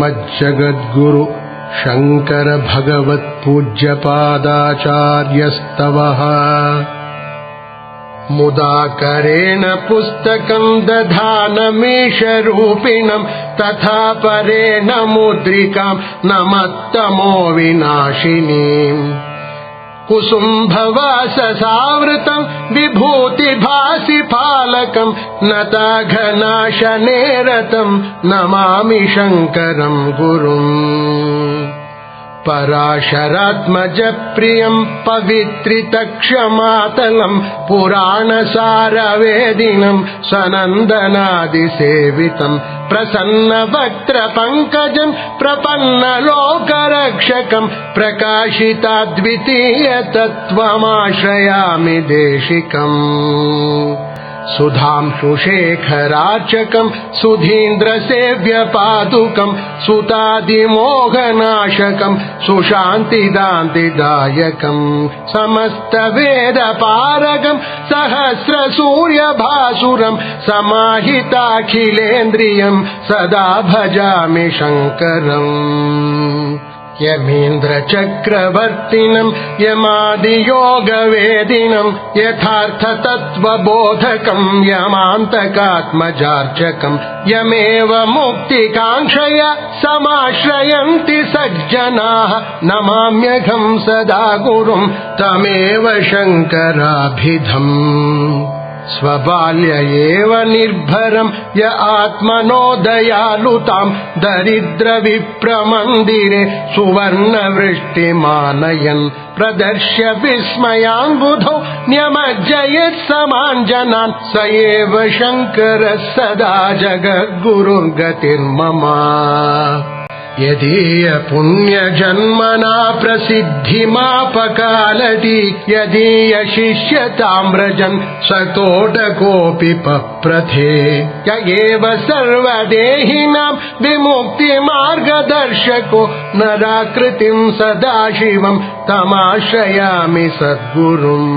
मज्जगद्गुरु शङ्कर भगवत्पूज्यपादाचार्यस्तवः मुदाकरेण पुस्तकम् दधानमेषरूपिणम् तथा परेण मुद्रिकाम् नमत्तमो विनाशिनीम् कुसुम्भवाससावृतम् विभूतिभासि फालकम् नताघनाशनेरतम् नमामि शङ्करम् गुरुम् पराशरात्मजप्रियम् पवित्रितक्षमातलम् पुराणसारवेदिनम् सनन्दनादिसेवितम् प्रसन्नवक्त्रपङ्कजम् प्रपन्नलोकरक्षकम् प्रकाशिताद्वितीयतत्त्वमाश्रयामि देशिकम् सुधांशुशेखरार्चकम् सुधीन्द्रसेव्यपादुकम् सुतादिमोहनाशकम् सुशान्तिदान्तिदायकम् समस्तवेदपारकम् सहस्रसूर्यभासुरम् समाहिताखिलेन्द्रियम् सदा भजामि शङ्करम्। यमीन्द्रचक्रवर्तिनम् यमादियोगवेदिनम् यथार्थतत्त्वबोधकम् यमान्तकात्मजार्चकम् यमेव मुक्तिकाङ्क्षय समाश्रयन्ति सज्जनाः नमाम्यघम् सदा गुरुम् तमेव शङ्कराभिधम् स्वबाल्य एव निर्भरम् य आत्मनो दयालुताम् दरिद्रविप्रमन्दिरे सुवर्णवृष्टिमानयन् प्रदर्श्य विस्मयाम्बुधौ न्यमज्जयत् समाञ्जनान् स एव शङ्करः सदा जगद्गुरुर्गतिर्मम यदीय पुण्यजन्मना प्रसिद्धिमापकालति यदीय शिष्यताम्रजन् सतोटकोऽपि पप्रथे य एव सर्वदेहिनाम् विमुक्तिमार्गदर्शको नराकृतिम् सदाशिवम् तमाश्रयामि सद्गुरुम्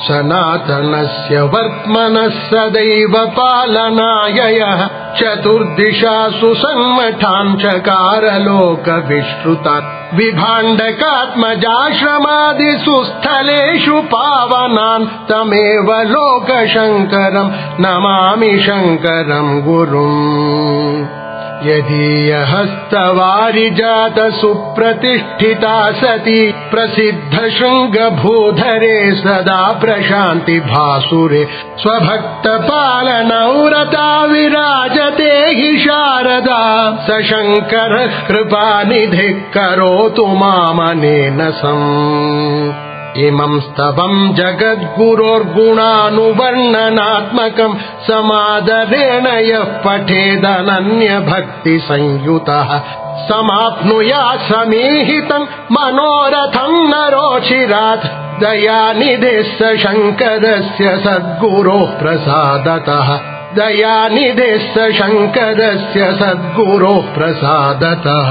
सनातनस्य वर्त्मनः सदैव पालनाययः चतुर्दिशासु सन्मठान् चकारलोकविश्रुतात् विभाण्डकात्मजाश्रमादिषु स्थलेषु पावनान् तमेव लोकशङ्करम् नमामि शङ्करम् गुरुम् यदीयहस्तवारिजात सुप्रतिष्ठिता सती प्रसिद्ध शृङ्गभूधरे सदा प्रशान्ति भासुरे स्वभक्तपालनौरता विराजते हि शारदा। स शङ्करः कृपानिधिः करोतु मामनेन सम् इमम् स्तवम् जगद्गुरोर्गुणानुवर्णनात्मकम् समादरेण यः पठेदनन्यभक्तिसंयुतः। समाप्नुया समीहितम् मनोरथम् नरोचिरात् दयानिधिः स शङ्करस्य सद्गुरोः प्रसादतः दयानिधिः स शङ्करस्य सद्गुरोः प्रसादतः